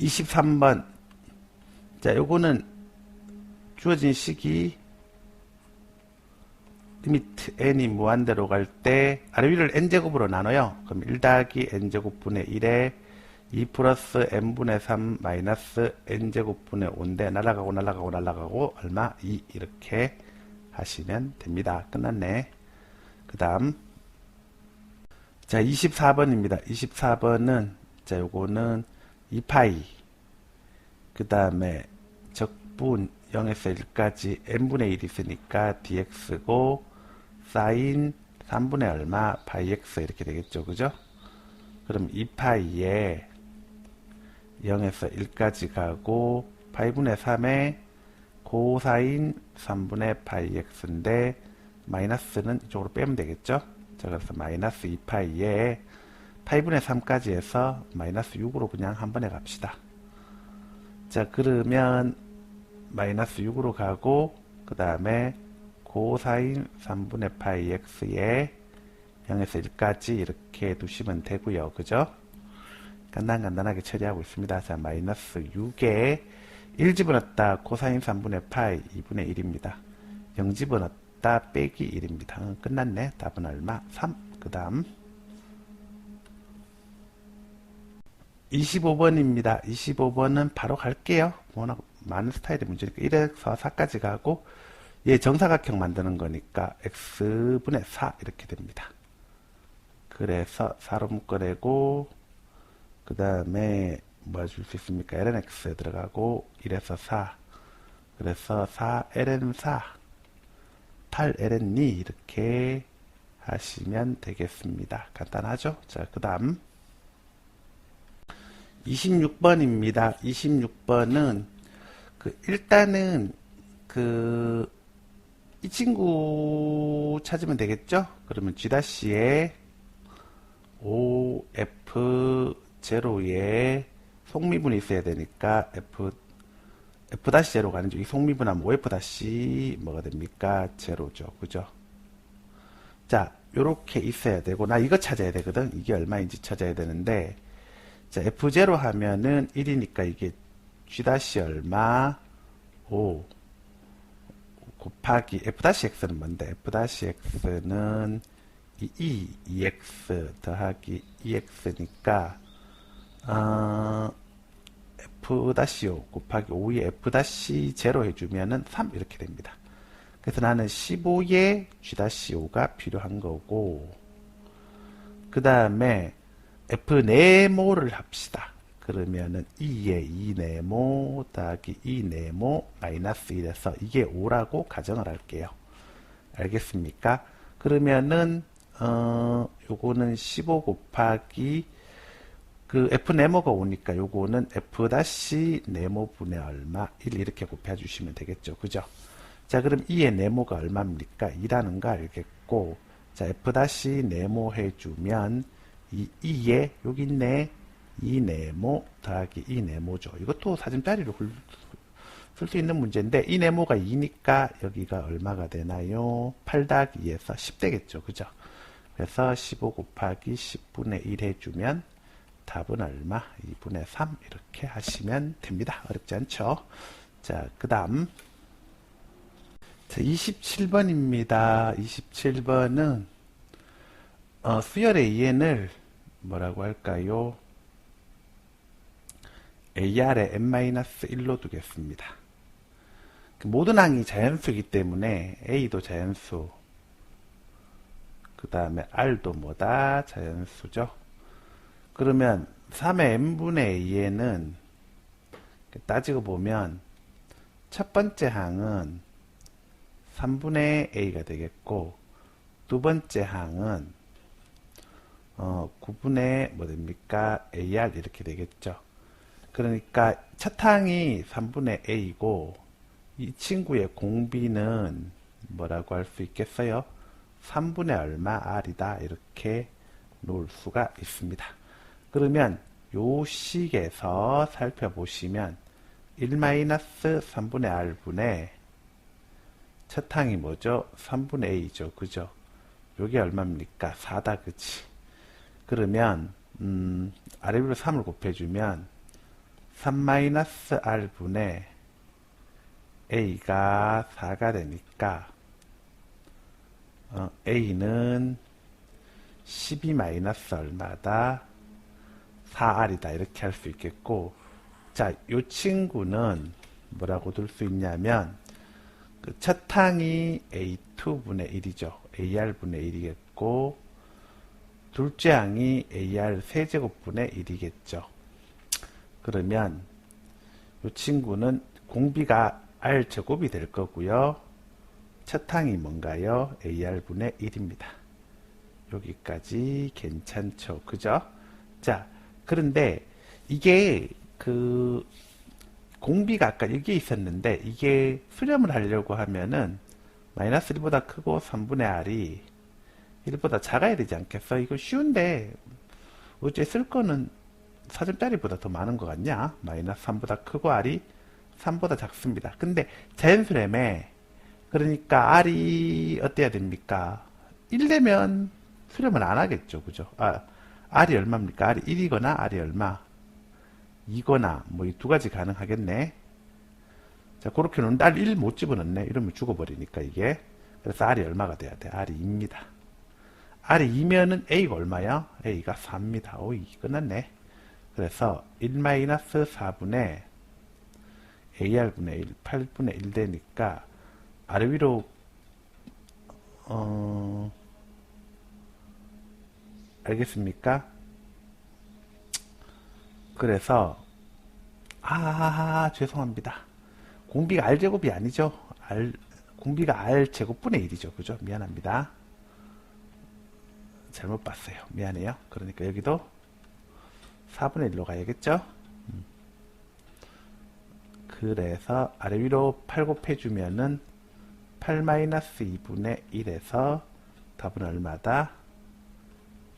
23번. 자, 요거는 주어진 식이 리미트 n이 무한대로 갈 때 아래 위를 n제곱으로 나눠요. 그럼 1 더하기 n제곱분의 1에 2 플러스 n분의 3 마이너스 n제곱분의 5인데 날아가고 날아가고 날아가고 얼마? 2 이렇게 하시면 됩니다. 끝났네. 그 다음 자 24번입니다. 24번은 자 요거는 2파이 그 다음에 적분 0에서 1까지 n분의 1 있으니까 dx고 사인 3분의 얼마 파이 x 이렇게 되겠죠. 그죠? 그럼 2파이에 0에서 1까지 가고 파이분의 3에 고사인 3분의 파이 x인데 마이너스는 이쪽으로 빼면 되겠죠. 자 그래서 마이너스 2파이에 파이분의 3까지 해서 마이너스 6으로 그냥 한 번에 갑시다. 자 그러면 마이너스 6으로 가고 그 다음에 고사인 3분의 파이 x에 0에서 1까지 이렇게 두시면 되고요. 그죠? 간단간단하게 처리하고 있습니다. 자, 마이너스 6에 1 집어넣었다. 코사인 3분의 파이 2분의 1입니다. 0 집어넣었다. 빼기 1입니다. 응, 끝났네. 답은 얼마? 3. 그 다음 25번입니다. 25번은 바로 갈게요. 워낙 많은 스타일의 문제니까 1에서 4까지 가고 얘 정사각형 만드는 거니까 x분의 4 이렇게 됩니다. 그래서 4로 묶어내고 그 다음에 뭐 줄 수 있습니까? lnx 들어가고 1에서 4 그래서 4ln4 8ln2 이렇게 하시면 되겠습니다. 간단하죠? 자, 그 다음 26번입니다. 26번은 그 일단은 그 이 친구 찾으면 되겠죠? 그러면 G-에 OF0에 속미분이 있어야 되니까 F F-제로가 아니죠. 이 속미분하면 OF- 뭐가 됩니까? 제로죠. 그죠? 자, 요렇게 있어야 되고 나 이거 찾아야 되거든. 이게 얼마인지 찾아야 되는데 자, F0 하면은 1이니까 이게 G- 얼마 5 곱하기 F-X는 뭔데? F-X는 2, 2X 더하기 2X니까 어, F-O 곱하기 5에 F-0 해주면은 3 이렇게 됩니다. 그래서 나는 15에 G-5가 필요한 거고 그 다음에 F 네모를 합시다. 그러면은 2에 2 네모 더하기 2 네모 마이너스 1에서 이게 5라고 가정을 할게요. 알겠습니까? 그러면은 어 요거는 15 곱하기 그 F 네모가 오니까 요거는 F 다시 네모 분의 얼마 1 이렇게 곱해 주시면 되겠죠. 그죠? 자 그럼 2의 네모가 얼마입니까? 2라는 거 알겠고 자 F 다시 네모 해주면 이 2에 여기 있네 2 네모 더하기 2 네모죠. 이것도 사진짜리로 쓸 수 있는 문제인데 이 네모가 2니까 여기가 얼마가 되나요? 8 더하기 2에서 10 되겠죠. 그죠? 그래서 15 곱하기 10분의 1 해주면 답은 얼마? 2분의 3 이렇게 하시면 됩니다. 어렵지 않죠? 자, 그 다음 27번입니다. 27번은 어, 수열의 EN을 뭐라고 할까요? AR에 n-1로 두겠습니다. 그 모든 항이 자연수이기 때문에 A도 자연수, 그 다음에 R도 뭐다? 자연수죠. 그러면 3의 n분의 a에는 따지고 보면 첫 번째 항은 3분의 a가 되겠고 두 번째 항은 어, 9분의 뭐 됩니까? AR 이렇게 되겠죠. 그러니까 첫 항이 3분의 A고 이 친구의 공비는 뭐라고 할 수 있겠어요? 3분의 얼마 R이다 이렇게 놓을 수가 있습니다. 그러면 요 식에서 살펴보시면 1-3분의 R분의 첫 항이 뭐죠? 3분의 A죠. 그죠? 요게 얼마입니까? 4다. 그치? 그러면 음, 아래 위로 3을 곱해주면 3-r분의 a가 4가 되니까 어, a는 12 마이너스 얼마다 4r이다 이렇게 할 수 있겠고 자, 요 친구는 뭐라고 둘 수 있냐면 그 첫 항이 a2분의 1이죠. ar분의 1이겠고 둘째 항이 ar 세제곱분의 1이겠죠. 그러면 이 친구는 공비가 r 제곱이 될 거고요. 첫 항이 뭔가요? ar분의 1입니다. 여기까지 괜찮죠. 그죠? 자, 그런데 이게 그 공비가 아까 여기에 있었는데 이게 수렴을 하려고 하면은 마이너스 1보다 크고 3분의 r이 1보다 작아야 되지 않겠어? 이거 쉬운데 어째 쓸 거는 4점짜리보다 더 많은 것 같냐? 마이너스 3보다 크고 r이 3보다 작습니다. 근데 자연수렴에 그러니까 r이 어때야 됩니까? 1되면 수렴을 안 하겠죠. 그죠? 아, r이 얼마입니까? r이 1이거나 r이 얼마? 2거나 뭐 이 두 가지 가능하겠네. 자, 그렇게 놓는데 r 1 못 집어넣네. 이러면 죽어버리니까 이게. 그래서 r이 얼마가 돼야 돼? r이 2입니다. R이 2면은 a가 얼마야? a가 4입니다. 오 이, 끝났네. 그래서 1-4분의 ar분의 1, 8분의 1 되니까 아래 위로 어 알겠습니까? 그래서 아 죄송합니다. 공비가 r제곱이 아니죠. r 공비가 r제곱분의 1이죠. 그죠? 미안합니다. 잘못 봤어요. 미안해요. 그러니까 여기도 4분의 1로 가야겠죠? 음. 그래서 아래 위로 8 곱해주면은 8-2분의 1에서 답은 얼마다?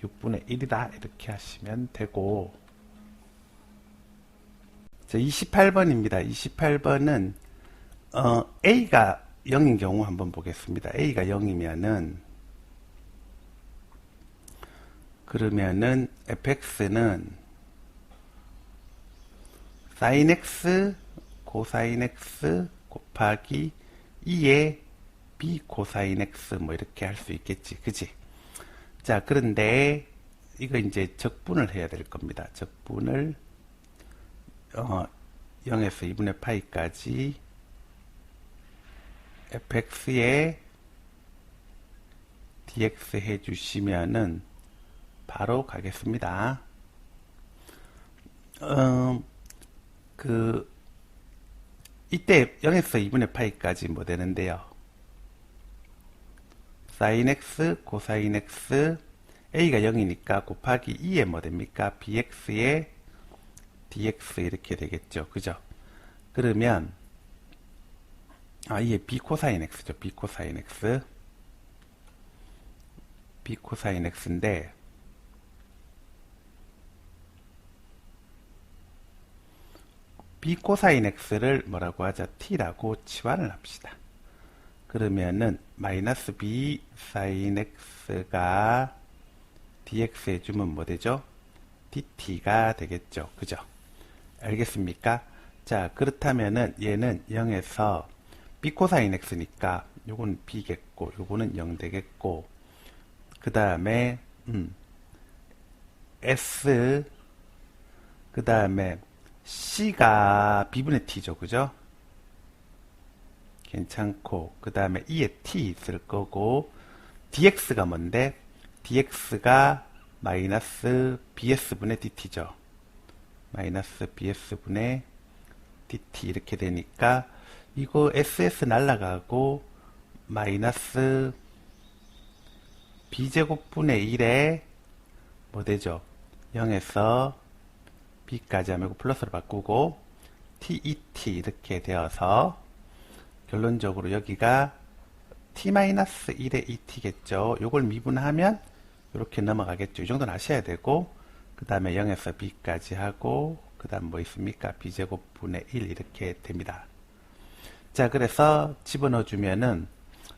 6분의 1이다. 이렇게 하시면 되고 28번입니다. 28번은 어, A가 0인 경우 한번 보겠습니다. A가 0이면은 그러면은 fx는 sin x 코사인 x 곱하기 2의 b 코사인 x 뭐 이렇게 할 수 있겠지. 그지? 자, 그런데 이거 이제 적분을 해야 될 겁니다. 적분을 어, 0에서 2분의 파이까지 fx에 dx 해주시면은 바로 가겠습니다. 어, 그 이때 0에서 2분의 파이까지 뭐 되는데요. sin x, 코사인 x, a가 0이니까 곱하기 2에 뭐 됩니까? bx에 dx 이렇게 되겠죠. 그죠? 그러면 아, 이게 b 코사인 x죠. b 코사인 x. b 코사인 x인데 b 코사인 x를 뭐라고 하자? t라고 치환을 합시다. 그러면은 마이너스 b 사인 x가 dx 해주면 뭐 되죠? dt가 되겠죠. 그죠? 알겠습니까? 자, 그렇다면은 얘는 0에서 b 코사인 x니까 요거는 b겠고 요거는 0 되겠고 그 다음에 음, s 그 다음에 c가 b분의 t죠. 그죠? 괜찮고 그 다음에 2에 t 있을 거고 dx가 뭔데? dx가 마이너스 bs분의 dt죠. 마이너스 bs분의 dt 이렇게 되니까 이거 ss 날라가고 마이너스 b제곱분의 1에 뭐 되죠? 0에서 b까지 하면 플러스로 바꾸고 tet 이렇게 되어서 결론적으로 여기가 t-1의 et겠죠. 요걸 미분하면 이렇게 넘어가겠죠. 이 정도는 아셔야 되고 그 다음에 0에서 b까지 하고 그 다음 뭐 있습니까? b제곱분의 1 이렇게 됩니다. 자 그래서 집어넣어 주면은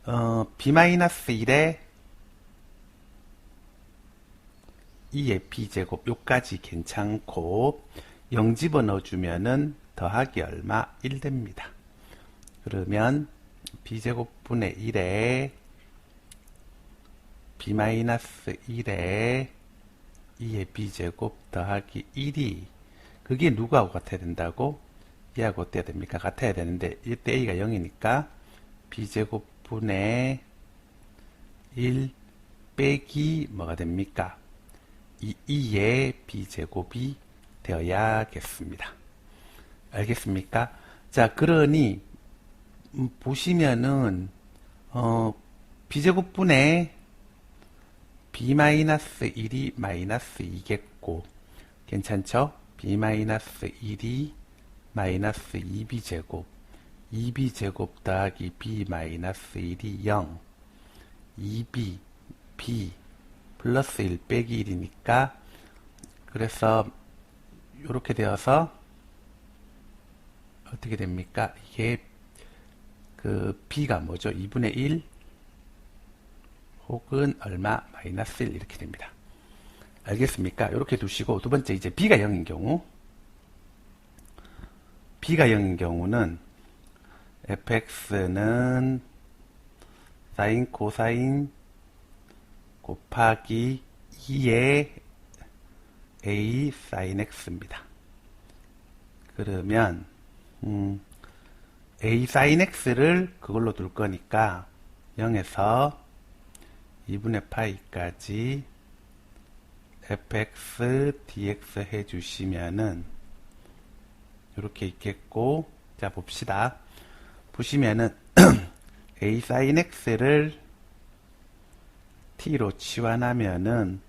어, b-1에 2의 b제곱 요까지 괜찮고 0 집어넣어주면은 더하기 얼마? 1 됩니다. 그러면 b제곱분의 1에 b-1에 2의 b제곱 더하기 1이 그게 누구하고 같아야 된다고? 얘하고 어때야 됩니까? 같아야 되는데 이때 a가 0이니까 b제곱분의 1 빼기 뭐가 됩니까? 이 2의 b제곱이 되어야겠습니다. 알겠습니까? 자, 그러니 음, 보시면은 어, b제곱분의 b-1이 마이너스 2겠고 괜찮죠? b-1이 마이너스 2b제곱 2b제곱 더하기 b-1이 0 2b b 플러스 1 빼기 1이니까 그래서 이렇게 되어서 어떻게 됩니까? 이게 그 b가 뭐죠? 2분의 1 혹은 얼마 마이너스 1 이렇게 됩니다. 알겠습니까? 이렇게 두시고 두 번째 이제 b가 0인 경우 b가 0인 경우는 fx는 사인 코사인 곱하기 2의 a sin x입니다. 그러면 음, a sin x를 그걸로 둘 거니까 0에서 2분의 파이까지 fx dx 해주시면은 이렇게 있겠고 자 봅시다. 보시면은 a sin x를 t로 치환하면은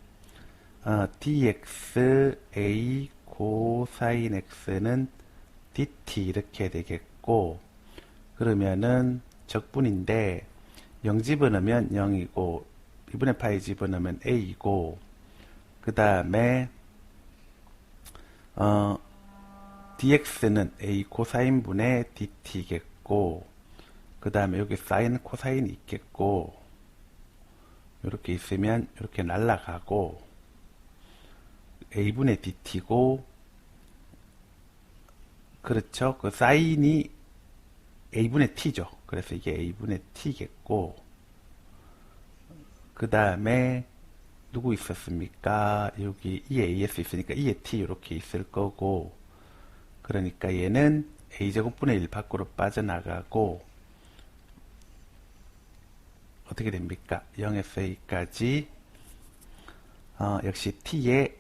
어, dx a 코사인 x는 dt 이렇게 되겠고 그러면은 적분인데 0 집어넣으면 0이고 2분의 파이 집어넣으면 a이고 그 다음에 어, dx는 a 코사인 분의 dt겠고 그 다음에 여기 사인 코사인이 있겠고 이렇게 있으면 이렇게 날라가고 a분의 dt고 그렇죠. 그 사인이 a분의 t죠. 그래서 이게 a분의 t겠고 그 다음에 누구 있었습니까? 여기 2에 as 있으니까 2에 t 이렇게 있을 거고 그러니까 얘는 a제곱분의 1 밖으로 빠져나가고 어떻게 됩니까? 0에서 a까지 어, 역시 t에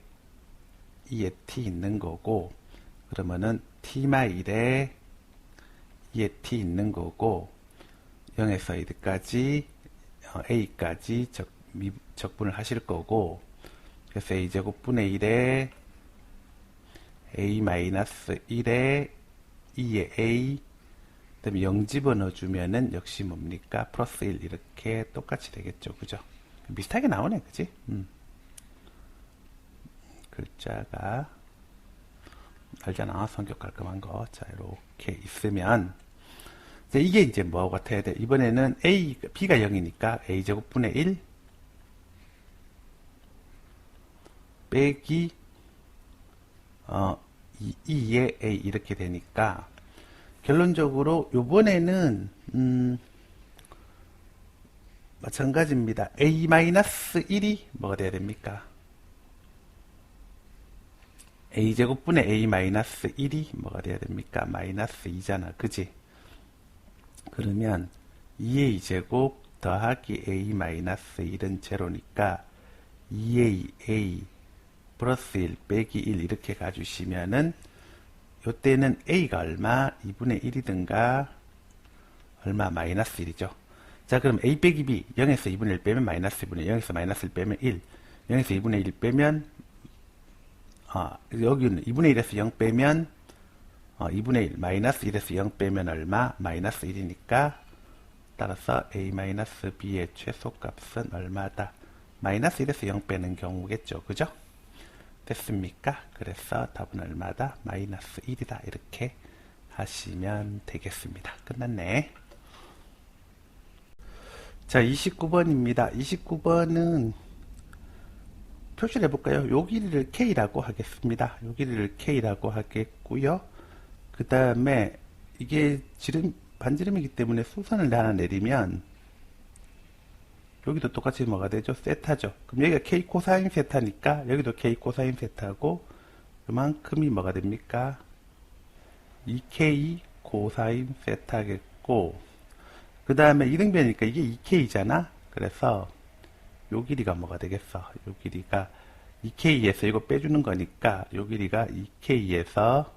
2에 t 있는 거고 그러면은 t마1에 2에 t 있는 거고 0에서 1까지 어, a까지 적, 미, 적분을 하실 거고 그래서 a제곱분의 1에 a-1에 2에 a 그다음에 0 집어넣어주면은 역시 뭡니까? 플러스 1 이렇게 똑같이 되겠죠. 그죠? 비슷하게 나오네. 그지? 음. 글자가 알잖아. 성격 깔끔한 거. 자, 이렇게 있으면 이제 이게 이제 뭐하고 같아야 돼? 이번에는 a, b가 0이니까 a제곱분의 1 빼기 어, 2, 의 a 이렇게 되니까 결론적으로 요번에는 음, 마찬가지입니다. a-1이 뭐가 돼야 됩니까? a제곱분의 a-1이 뭐가 돼야 됩니까? 마이너스 2잖아. 그지? 그러면 2a 제곱 더하기 a-1은 제로니까 2a 플러스 1 빼기 1 이렇게 가주시면은 요때는 a가 얼마? 2분의 1이든가 얼마? 마이너스 1이죠. 자 그럼 a 빼기 b 0에서 2분의 1 빼면 마이너스 2분의 0에서 마이너스 1 빼면 1 0에서 2분의 1 빼면 어, 여기는 2분의 1에서 0 빼면 어, 2분의 1 마이너스 1에서 0 빼면 얼마? 마이너스 1이니까 따라서 a-b의 최소값은 얼마다? 마이너스 1에서 0 빼는 경우겠죠. 그죠? 됐습니까? 그래서 답은 얼마다? 마이너스 1이다. 이렇게 하시면 되겠습니다. 끝났네. 자, 29번입니다. 29번은 표시를 해볼까요? 요 길이를 K라고 하겠습니다. 요 길이를 K라고 하겠고요. 그 다음에 이게 지름, 반지름이기 때문에 수선을 하나 내리면 여기도 똑같이 뭐가 되죠? 세타죠. 그럼 여기가 K 코사인 세타니까 여기도 K 코사인 세타고 요만큼이 뭐가 됩니까? 2K 코사인 세타겠고 그 다음에 이등변이니까 이게 2K잖아? 그래서 요 길이가 뭐가 되겠어? 요 길이가 2K에서 이거 빼주는 거니까 요 길이가 2K에서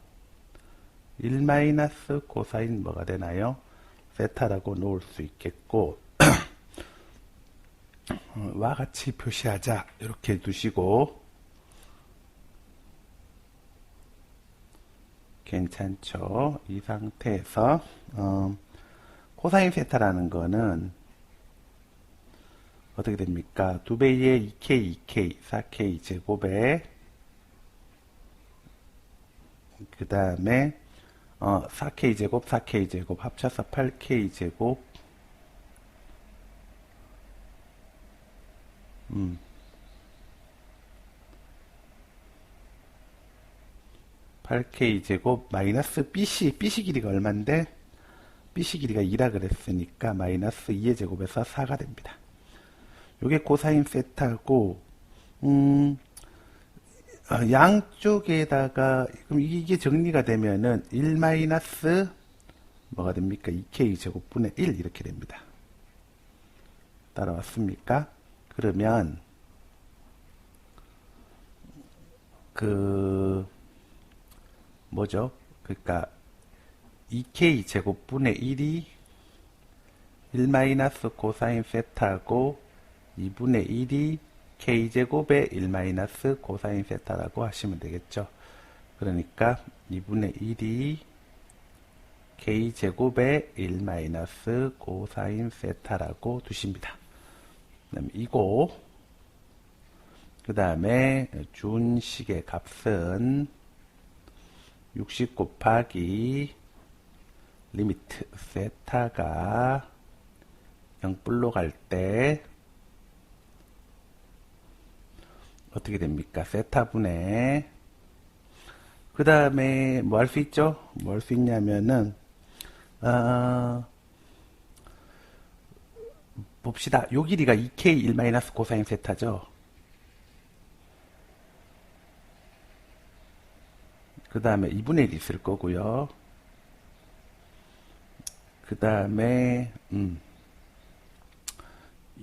1 마이너스 코사인 뭐가 되나요? 세타라고 놓을 수 있겠고 어, 와 같이 표시하자 이렇게 두시고 괜찮죠? 이 상태에서 어, 코사인 세타라는 거는 어떻게 됩니까? 두 배의 2K, 2K, 4K 제곱에 그 다음에 어, 4K 제곱, 4K 제곱 합쳐서 8K 제곱 음. 8K 제곱 마이너스 BC, BC 길이가 얼만데? BC 길이가 2라 그랬으니까 마이너스 2의 제곱에서 4가 됩니다. 요게 코사인 세타고 음, 어, 양쪽에다가 그럼 이게 정리가 되면은 1 마이너스 뭐가 됩니까? 2k 제곱분의 1 이렇게 됩니다. 따라왔습니까? 그러면 그 뭐죠? 그러니까 2k 제곱분의 1이 1 마이너스 코사인 세타고 2분의 1이 k제곱의 1 마이너스 코사인 세타라고 하시면 되겠죠. 그러니까 2분의 1이 k제곱의 1 마이너스 코사인 세타라고 두십니다. 그다음에 이고 그 다음에 준식의 값은 60 곱하기 리미트 세타가 0불로 갈 때 어떻게 됩니까? 세타분의 그 다음에 뭐 할 수 있죠? 뭐 할 수 있냐면은 어, 봅시다. 요 길이가 2K 1 코사인 세타죠. 그 다음에 2분의 1 있을 거고요. 그 다음에 음,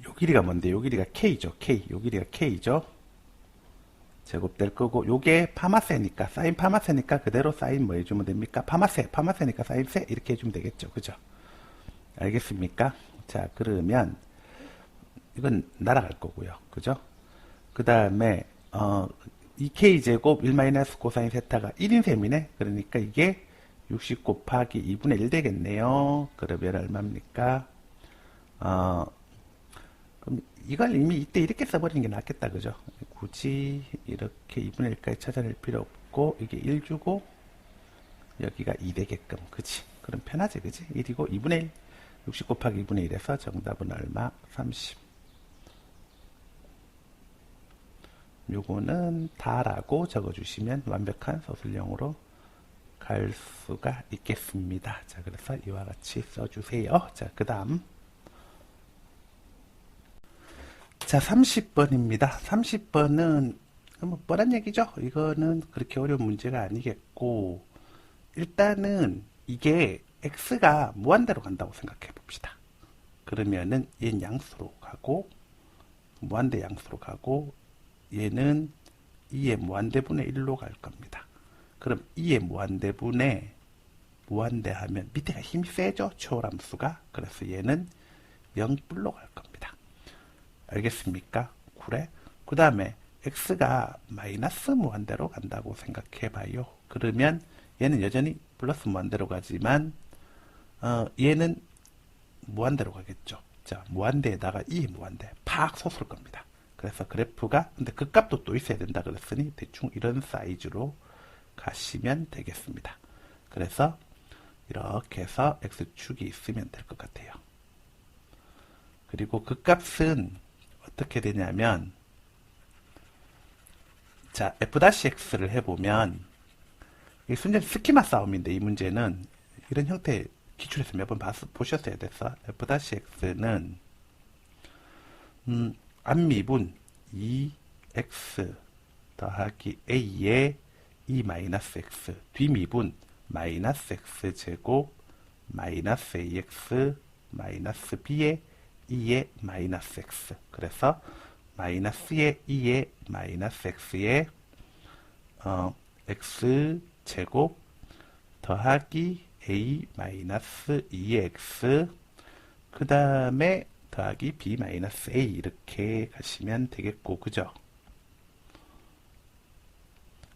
요 길이가 뭔데? 요 길이가 K죠. K. 요 길이가 K죠. 제곱될 거고 요게 파마세니까 사인 파마세니까 그대로 사인 뭐 해주면 됩니까? 파마세 파마세니까 사인 세 이렇게 해주면 되겠죠. 그죠? 알겠습니까? 자 그러면 이건 날아갈 거고요. 그죠? 그 다음에 어 2k 제곱 1 마이너스 코사인 세타가 1인 셈이네. 그러니까 이게 60 곱하기 2분의 1 되겠네요. 그러면 얼마입니까? 어, 이걸 이미 이때 이렇게 써버리는 게 낫겠다. 그죠? 굳이 이렇게 2분의 1까지 찾아낼 필요 없고, 이게 1 주고, 여기가 2 되게끔. 그치? 그럼 편하지. 그치? 1이고 2분의 1. 60 곱하기 2분의 1에서 정답은 얼마? 30. 요거는 다라고 적어주시면 완벽한 서술형으로 갈 수가 있겠습니다. 자, 그래서 이와 같이 써주세요. 자, 그 다음. 자, 30번입니다. 30번은 뭐 뻔한 얘기죠. 이거는 그렇게 어려운 문제가 아니겠고 일단은 이게 x가 무한대로 간다고 생각해 봅시다. 그러면은 얘는 양수로 가고 무한대 양수로 가고 얘는 2의 무한대분의 1로 갈 겁니다. 그럼 2의 무한대분의 무한대하면 밑에가 힘이 세죠? 초월함수가. 그래서 얘는 0불로 갈 겁니다. 알겠습니까? 그래? 그 다음에 x가 마이너스 무한대로 간다고 생각해 봐요. 그러면 얘는 여전히 플러스 무한대로 가지만 어, 얘는 무한대로 가겠죠. 자, 무한대에다가 2 무한대 팍 솟을 겁니다. 그래서 그래프가 근데 그 값도 또 있어야 된다 그랬으니 대충 이런 사이즈로 가시면 되겠습니다. 그래서 이렇게 해서 x축이 있으면 될 것 같아요. 그리고 그 값은 어떻게 되냐면 자, f-x를 해보면 이 순전 스키마 싸움인데 이 문제는 이런 형태 기출에서 몇 번 보셨어야 됐어. f-x는 음, 앞미분 2x 더하기 a의 2 마이너스 x 뒷미분 마이너스 x 제곱 마이너스 ax 마이너스 b의 2의 마이너스 x. 그래서 마이너스의 2의 마이너스 x의 어, x 제곱 더하기 a 마이너스 2x 그 다음에 더하기 b 마이너스 a 이렇게 가시면 되겠고 그죠?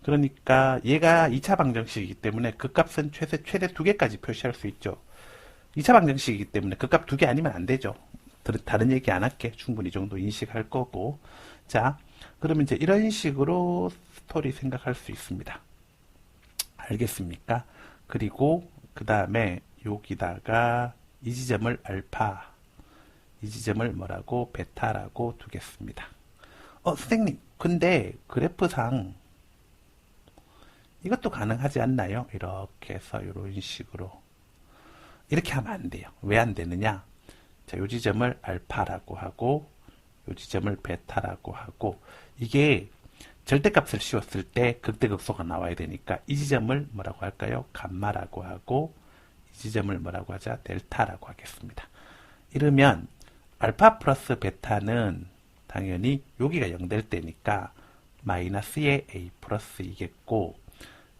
그러니까 얘가 2차 방정식이기 때문에 그 값은 최대, 최대 두 개까지 표시할 수 있죠. 2차 방정식이기 때문에 그값두 개 아니면 안 되죠. 다른 얘기 안 할게. 충분히 정도 인식할 거고. 자, 그러면 이제 이런 식으로 스토리 생각할 수 있습니다. 알겠습니까? 그리고 그 다음에 여기다가 이 지점을 알파, 이 지점을 뭐라고 베타라고 두겠습니다. 어, 선생님, 근데 그래프상 이것도 가능하지 않나요? 이렇게 해서 이런 식으로 이렇게 하면 안 돼요. 왜 안 되느냐? 자, 요 지점을 알파라고 하고 요 지점을 베타라고 하고 이게 절대값을 씌웠을 때 극대극소가 나와야 되니까 이 지점을 뭐라고 할까요? 감마라고 하고 이 지점을 뭐라고 하자? 델타라고 하겠습니다. 이러면 알파 플러스 베타는 당연히 여기가 0 될 때니까 마이너스의 a 플러스 이겠고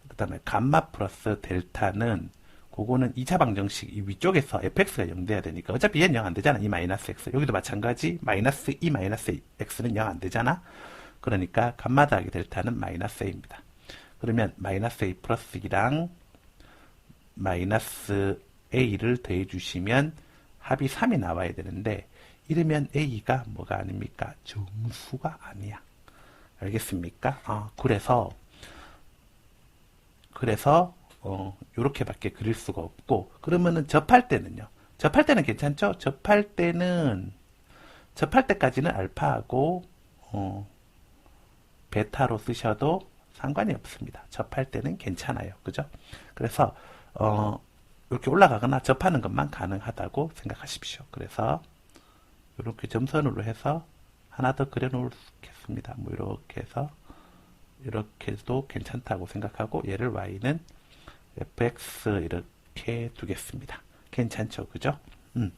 그 다음에 감마 플러스 델타는 그거는 2차 방정식 이 위쪽에서 fx가 0 돼야 되니까 어차피 얘는 0 안 되잖아. 이 마이너스 x. 여기도 마찬가지 마이너스 2 마이너스 x는 0 안 되잖아. 그러니까 감마 더하기 델타는 마이너스 a입니다. 그러면 마이너스 a 플러스 2랑 마이너스 a를 더해 주시면 합이 3이 나와야 되는데 이러면 a가 뭐가 아닙니까? 정수가 아니야. 알겠습니까? 어, 그래서 그래서 어, 요렇게밖에 그릴 수가 없고 그러면은 접할 때는요. 접할 때는 괜찮죠? 접할 때는 접할 때까지는 알파하고 어, 베타로 쓰셔도 상관이 없습니다. 접할 때는 괜찮아요. 그죠? 그래서 어, 이렇게 올라가거나 접하는 것만 가능하다고 생각하십시오. 그래서 이렇게 점선으로 해서 하나 더 그려 놓겠습니다. 뭐 이렇게 해서 이렇게 해도 괜찮다고 생각하고 얘를 y는 fx 이렇게 두겠습니다. 괜찮죠? 그죠? 음.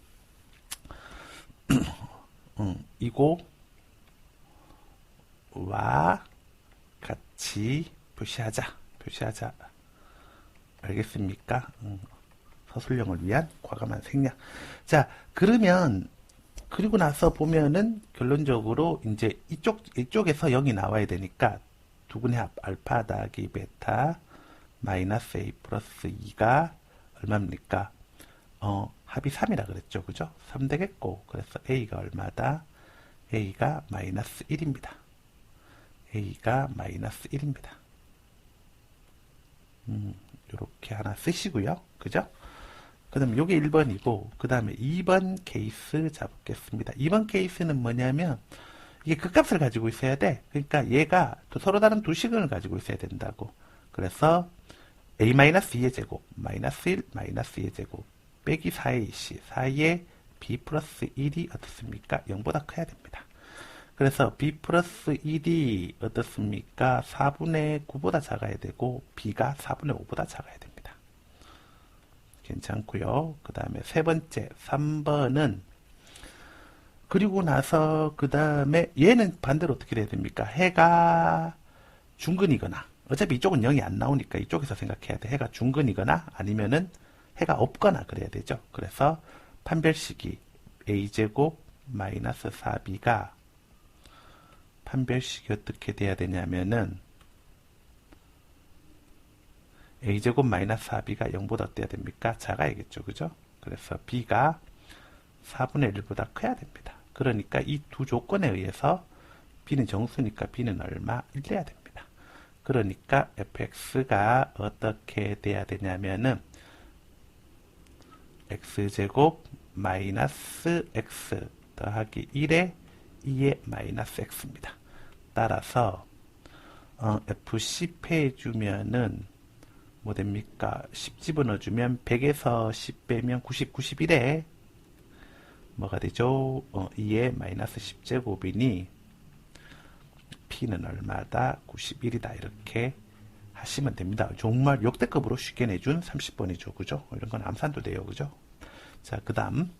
음, 이거 와 같이 표시하자. 표시하자. 알겠습니까? 음, 서술형을 위한 과감한 생략. 자, 그러면 그리고 나서 보면은 결론적으로 이제 이쪽 이쪽에서 0이 나와야 되니까 두 분의 합 알파 더하기 베타 마이너스 a 플러스 2가 얼마입니까? 어, 합이 3이라 그랬죠. 그죠? 3 되겠고 그래서 a가 얼마다? a가 마이너스 1입니다. a가 마이너스 1입니다. 음, 이렇게 하나 쓰시고요. 그죠? 그 다음에 요게 1번이고 그 다음에 2번 케이스 잡겠습니다. 2번 케이스는 뭐냐면 이게 극값을 가지고 있어야 돼. 그러니까 얘가 또 서로 다른 두 시근을 가지고 있어야 된다고. 그래서 a-2의 제곱, 마이너스 1, 마이너스 2의 제곱, 빼기 4의 c, 4의 b 플러스 1이 어떻습니까? 0보다 커야 됩니다. 그래서 b 플러스 1이 어떻습니까? 4분의 9보다 작아야 되고 b가 4분의 5보다 작아야 됩니다. 괜찮고요. 그 다음에 세 번째 3번은 그리고 나서 그 다음에 얘는 반대로 어떻게 돼야 됩니까? 해가 중근이거나 어차피 이쪽은 0이 안 나오니까 이쪽에서 생각해야 돼. 해가 중근이거나 아니면은 해가 없거나 그래야 되죠. 그래서 판별식이 a제곱 마이너스 4b가 판별식이 어떻게 돼야 되냐면은 a제곱 마이너스 4b가 0보다 어때야 됩니까? 작아야겠죠. 그죠? 그래서 b가 4분의 1보다 커야 됩니다. 그러니까 이 두 조건에 의해서 b는 정수니까 b는 얼마? 1내야 됩니다. 그러니까 fx가 어떻게 돼야 되냐면은 x제곱 마이너스 x 더하기 1에 2의 마이너스 x입니다. 따라서 어, FC 해주면은 뭐 됩니까? 10 집어넣어주면 100에서 10 빼면 90, 91에 뭐가 되죠? 어, 2에 마이너스 10제곱이니 P는 얼마다? 91이다. 이렇게 하시면 됩니다. 정말 역대급으로 쉽게 내준 30번이죠. 그죠? 이런 건 암산도 돼요. 그죠? 자, 그 다음